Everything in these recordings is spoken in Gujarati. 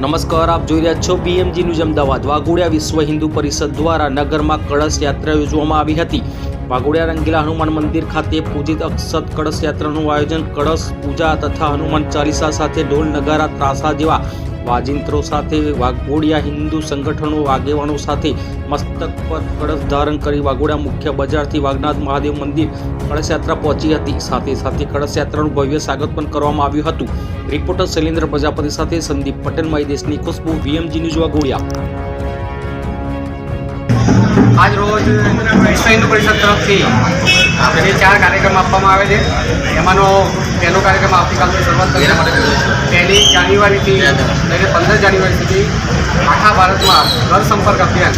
નમસ્કાર, આપ જોઈ રહ્યા છો પીએમજી ન્યૂઝ અમદાવાદ. વાઘોડિયા વિશ્વ હિન્દુ પરિષદ દ્વારા નગરમાં કળશ યાત્રા યોજવામાં આવી હતી. વાઘોડિયા રંગીલા હનુમાન મંદિર ખાતે પૂજિત અક્ષત કળશ યાત્રાનું આયોજન, કળશ પૂજા તથા હનુમાન ચાલીસા સાથે ઢોલ, નગારા, ત્રાસા જેવા વાજિંત્રો સાથે, વાઘોડિયા હિન્દુ સંગઠનો, આગેવાનો સાથે મસ્તક પર કળશ ધારણ કરી વાઘોડિયા મુખ્ય બજારથી વાઘનાથ મહાદેવ મંદિર કળશયાત્રા પહોંચી હતી. સાથે સાથે કળશયાત્રાનું ભવ્ય સ્વાગત પણ કરવામાં આવ્યું હતું. રિપોર્ટર શૈલેન્દ્ર પ્રજાપતિ સાથે સંદીપ પટેલ માઈ દેશની ખુશ્બુ, વીએમજી ન્યૂઝ વાઘોડિયા. આજ રોજ વિશ્વ હિન્દુ પરિષદ તરફથી આપણે ચાર કાર્યક્રમ આપવામાં આવે છે, એમાંનો પહેલો કાર્યક્રમ આવતીકાલથી શરૂઆત કરી જાન્યુઆરીથી લઈને પંદર જાન્યુઆરી સુધી આખા ભારતમાં ઘર સંપર્ક અભિયાન.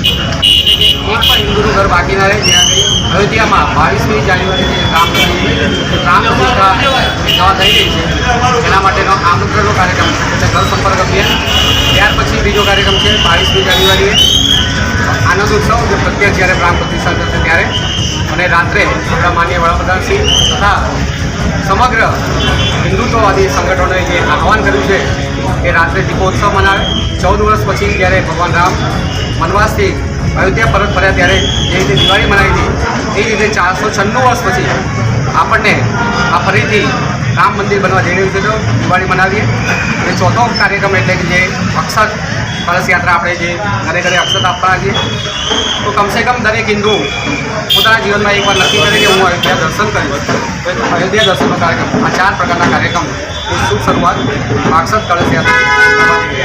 એક પણ હિન્દુનું ઘર બાકી ના રહે, જ્યાં અયોધ્યામાં બાવીસમી જાન્યુઆરીથી રામ રામ પ્રતિષ્ઠા થઈ રહી છે, એના માટેનો આમંત્રણનો કાર્યક્રમ એટલે ઘર સંપર્ક અભિયાન. ત્યાર પછી બીજો કાર્યક્રમ છે, બાવીસમી જાન્યુઆરીએ આનંદ ઉત્સવ, જે પ્રત્યક્ષ જ્યારે પ્રાણ પ્રતિષ્ઠા થશે ત્યારે. અને રાત્રે આપણા માન્ય વડાપ્રધાન શ્રી તથા સમગ્ર હિન્દુત્વવાદી સંગઠનોએ જે આહવાન કે રાત્રે દીપોત્સવ મનાવે. ચૌદ વર્ષ પછી જ્યારે ભગવાન રામ વનવાસથી અયોધ્યા પરત ફર્યા ત્યારે જે રીતે દિવાળી મનાવી હતી, એ રીતે ચારસો છન્નું વર્ષ પછી આપણને આ ફરીથી રામ મંદિર બનવા જઈ રહ્યું છે તો દિવાળી મનાવીએ. અને ચોથો કાર્યક્રમ એટલે કે જે અક્ષત કળશ યાત્રા આપણે જે ઘરે ઘરે અક્ષત આપવાના છીએ તો કમસે કમ દરેક હિન્દુ પોતાના જીવનમાં એકવાર નક્કી કરે કે હું અયોધ્યા દર્શન કરીશ. તો અયોધ્યા દર્શનનો કાર્યક્રમ, આ ચાર પ્રકારના કાર્યક્રમ એ શુભ શરૂઆત અક્ષત કળશ